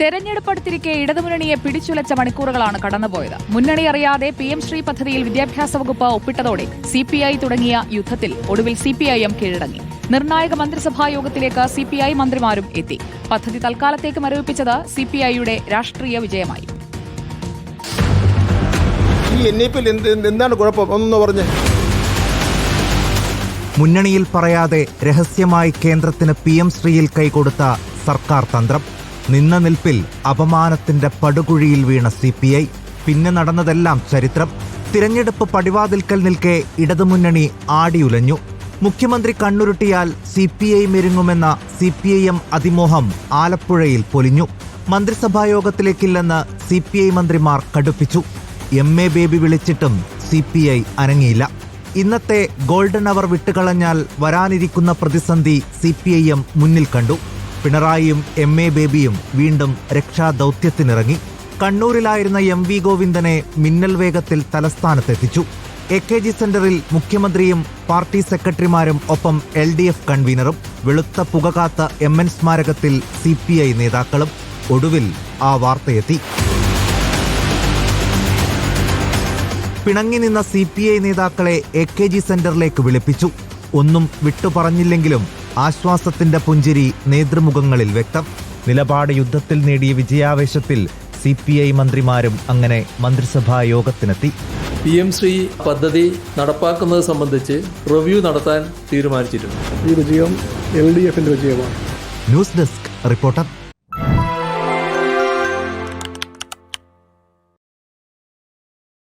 തെരഞ്ഞെടുപ്പെടുത്തിരിക്കെ ഇടതുമുന്നണിയെ പിടിച്ചുലച്ച മണിക്കൂറുകളാണ് കടന്നുപോയത്. മുന്നണി അറിയാതെ പി എം ശ്രീ പദ്ധതിയിൽ വിദ്യാഭ്യാസ വകുപ്പ് ഒപ്പിട്ടതോടെ സി പി ഐ തുടങ്ങിയ യുദ്ധത്തിൽ ഒടുവിൽ സി പി ഐ എം കീഴടങ്ങി. നിർണായക മന്ത്രിസഭാ യോഗത്തിലേക്ക് സി പി ഐ മന്ത്രിമാരും എത്തി. പദ്ധതി തൽക്കാലത്തേക്ക് മരവിപ്പിച്ചത് സി പി ഐയുടെ രാഷ്ട്രീയ വിജയമായി. ഈ എൻ എന്താണ് കുഴപ്പം? പറഞ്ഞേ. മുന്നണിയിൽ പറയാതെ രഹസ്യമായി കേന്ദ്രത്തിന് പി എം ശ്രീയിൽ കൈകൊടുത്ത സർക്കാർ തന്ത്രം. നിന്ന നിൽപ്പിൽ അപമാനത്തിന്റെ പടുകുഴിയിൽ വീണ സി പി ഐ. പിന്നെ നടന്നതെല്ലാം ചരിത്രം. തിരഞ്ഞെടുപ്പ് പടിവാതിൽക്കൽ നിൽക്കെ ഇടതുമുന്നണി ആടിയുലഞ്ഞു. മുഖ്യമന്ത്രി കണ്ണുരുട്ടിയാൽ സി പി ഐ മെരുങ്ങുമെന്ന സി പി ഐ എം അതിമോഹം ആലപ്പുഴയിൽ പൊലിഞ്ഞു. മന്ത്രിസഭായോഗത്തിലേക്കില്ലെന്ന് സി പി ഐ മന്ത്രിമാർ കടുപ്പിച്ചു. എം എ ബേബി വിളിച്ചിട്ടും സി പി ഐ അനങ്ങിയില്ല. ഇന്നത്തെ ഗോൾഡൻ അവർ വിട്ടുകളഞ്ഞാൽ വരാനിരിക്കുന്ന പ്രതിസന്ധി സി പി ഐ എം മുന്നിൽ കണ്ടു. പിണറായിയും എം എ ബേബിയും വീണ്ടും രക്ഷാദൗത്യത്തിനിറങ്ങി. കണ്ണൂരിലായിരുന്ന എം വി ഗോവിന്ദനെ മിന്നൽ വേഗത്തിൽ തലസ്ഥാനത്തെത്തിച്ചു. എ കെ ജി സെന്ററിൽ മുഖ്യമന്ത്രിയും പാർട്ടി സെക്രട്ടറിമാരും ഒപ്പം എൽ ഡി എഫ് കൺവീനറും വെളുത്ത പുകകാത്ത എം എൻ സ്മാരകത്തിൽ സി പി ഐ നേതാക്കളും. ഒടുവിൽ ആ വാർത്തയെത്തി. പിണങ്ങി നിന്ന സി പി ഐ നേതാക്കളെ എ കെ ജി സെന്ററിലേക്ക് വിളിപ്പിച്ചു. ഒന്നും വിട്ടുപറഞ്ഞില്ലെങ്കിലും ആശ്വാസത്തിന്റെ പുഞ്ചിരി നേതൃമുഖങ്ങളിൽ വ്യക്തം. നിലപാട് യുദ്ധത്തിൽ നേടിയ വിജയാവേശത്തിൽ സി പി ഐ മന്ത്രിമാരും അങ്ങനെ മന്ത്രിസഭാ യോഗത്തിനെത്തി. പി എം ശ്രീ പദ്ധതി നടപ്പാക്കുന്നത് സംബന്ധിച്ച് റിവ്യൂ നടത്താൻ തീരുമാനിച്ചിട്ടുണ്ട്. ഈ വിജയം എൽ ഡി എഫിന്റെ വിജയമാണ്. News desk reporter.